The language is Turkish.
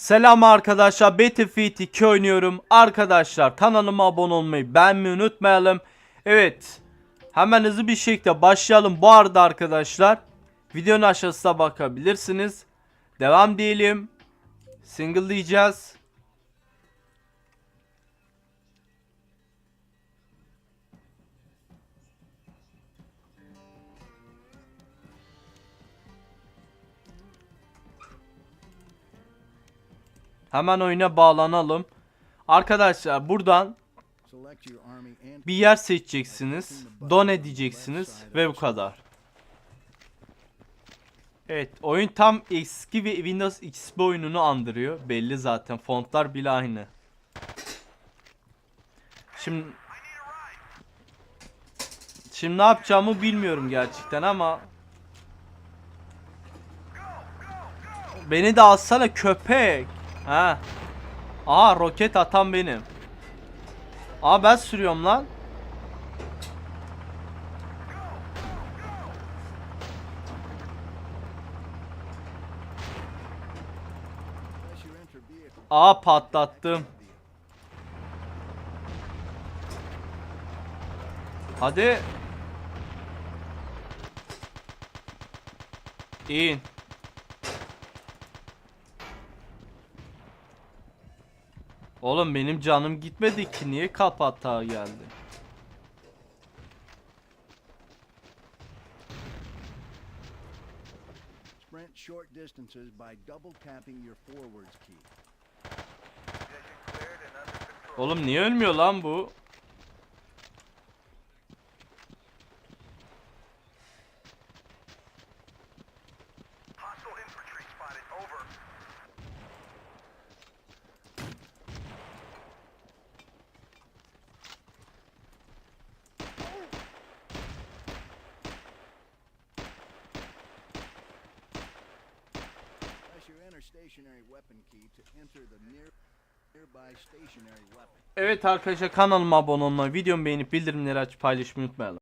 Selam arkadaşlar Battlefield 2 oynuyorum. Arkadaşlar kanalıma abone olmayı beğenmeyi unutmayalım. Evet. Hemen hızlı bir şekilde başlayalım. Bu arada arkadaşlar videonun aşağısına bakabilirsiniz. Devam diyelim. Single diyeceğiz. Hemen oyuna bağlanalım. Arkadaşlar buradan bir yer seçeceksiniz. Don edeceksiniz ve bu kadar. Evet oyun tam eski bir Windows XP oyununu andırıyor. Belli zaten fontlar bile aynı. Şimdi Şimdi ne yapacağımı bilmiyorum gerçekten ama Beni de alsana köpek. Ha. Aa roket atan benim. Aa ben sürüyorum lan. Aa patlattım. Hadi. İn. Oğlum benim canım gitmedi ki niye kapata geldi? Sprint short distances by double tapping your forwards key. Oğlum niye ölmüyor lan bu? Evet arkadaşlar kanalıma abone olmayı, videomu beğenip bildirimleri açıp paylaşmayı unutmayalım.